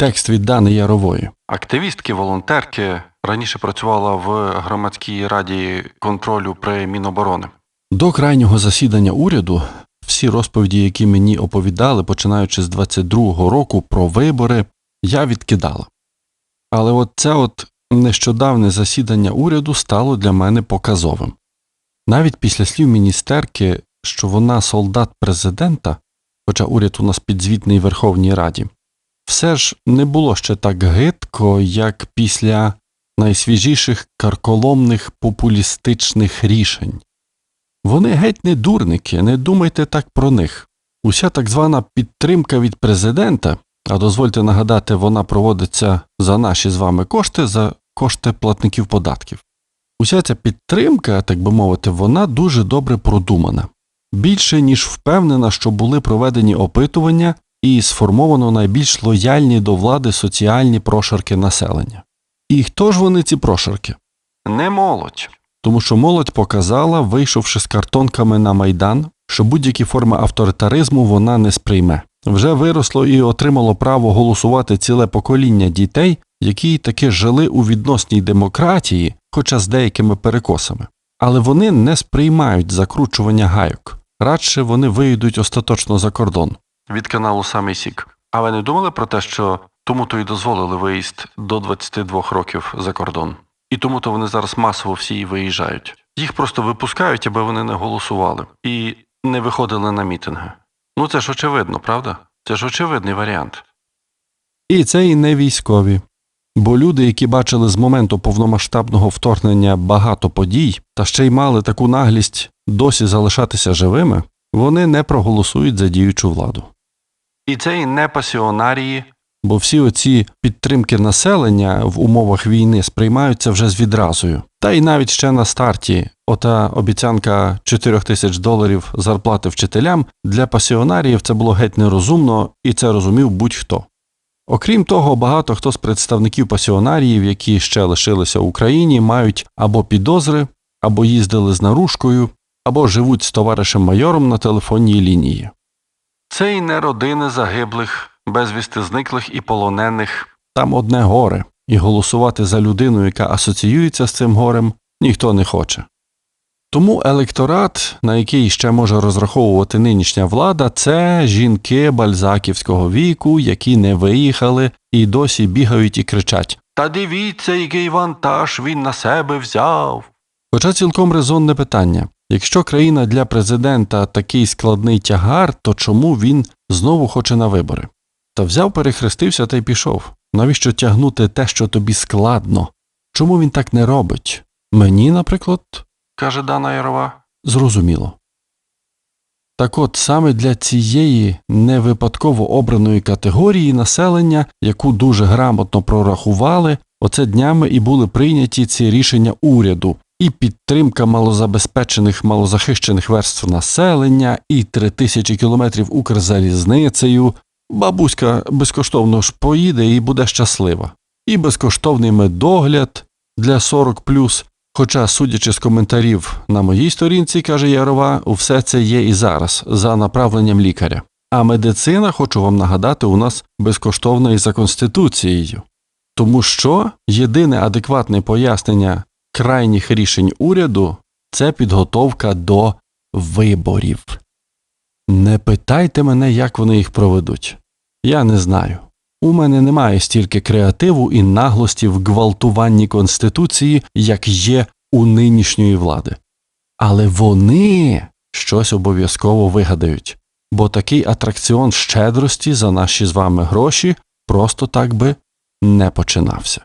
Текст від Дани Ярової. Активістки, волонтерки раніше працювала в громадській раді контролю при Міноборони. До крайнього засідання уряду всі розповіді, які мені оповідали, починаючи з 22-го року про вибори, я відкидала. Але от це от нещодавне засідання уряду стало для мене показовим. Навіть після слів міністерки, що вона солдат президента, хоча уряд у нас підзвітний Верховній Раді, все ж не було ще так гидко, як після найсвіжіших карколомних популістичних рішень. Вони геть не дурники, не думайте так про них. Уся так звана підтримка від президента, а дозвольте нагадати, вона проводиться за наші з вами кошти, за кошти платників податків. Уся ця підтримка, так би мовити, вона дуже добре продумана. Більше ніж впевнена, що були проведені опитування і сформовано найбільш лояльні до влади соціальні прошарки населення. І хто ж вони ці прошарки? Не молодь. Тому що молодь показала, вийшовши з картонками на майдан, що будь-які форми авторитаризму вона не сприйме. Вже виросло і отримало право голосувати ціле покоління дітей, які таки жили у відносній демократії, хоча з деякими перекосами. Але вони не сприймають закручування гайок. Радше вони вийдуть остаточно за кордон. Від каналу Самий Сік. А ви не думали про те, що тому то й дозволили виїзд до 22 років за кордон? І тому то вони зараз масово всі і виїжджають. Їх просто випускають, аби вони не голосували і не виходили на мітинги. Ну це ж очевидно, правда? Це ж очевидний варіант. І це і не військові. Бо люди, які бачили з моменту повномасштабного вторгнення багато подій, та ще й мали таку наглість досі залишатися живими, вони не проголосують за діючу владу. І це і не пасіонарії, бо всі оці підтримки населення в умовах війни сприймаються вже з відразою. Та й навіть ще на старті ота обіцянка 4 тисяч доларів зарплати вчителям для пасіонаріїв це було геть нерозумно, і це розумів будь-хто. Окрім того, багато хто з представників пасіонаріїв, які ще лишилися в Україні, мають або підозри, або їздили з наружкою, або живуть з товаришем майором на телефонній лінії. Це і не родини загиблих, безвісти зниклих і полонених. Там одне горе, і голосувати за людину, яка асоціюється з цим горем, ніхто не хоче. Тому електорат, на який ще може розраховувати нинішня влада, це жінки бальзаківського віку, які не виїхали і досі бігають і кричать Та дивіться, який вантаж він на себе взяв. Хоча цілком резонне питання якщо країна для президента такий складний тягар, то чому він знову хоче на вибори? Та взяв, перехрестився та й пішов. Навіщо тягнути те, що тобі складно? Чому він так не робить? Мені, наприклад, каже Дана Ярова, зрозуміло. Так от саме для цієї невипадково обраної категорії населення, яку дуже грамотно прорахували, оце днями і були прийняті ці рішення уряду, і підтримка малозабезпечених малозахищених верств населення, і три тисячі кілометрів Укрзалізницею. Бабуська безкоштовно ж поїде і буде щаслива, і безкоштовний медогляд для 40+, Хоча, судячи з коментарів на моїй сторінці, каже Ярова, все це є і зараз, за направленням лікаря. А медицина, хочу вам нагадати, у нас безкоштовна і за конституцією. Тому що єдине адекватне пояснення крайніх рішень уряду це підготовка до виборів. Не питайте мене, як вони їх проведуть. Я не знаю. У мене немає стільки креативу і наглості в гвалтуванні Конституції, як є у нинішньої влади. Але вони щось обов'язково вигадають, бо такий атракціон щедрості за наші з вами гроші просто так би не починався.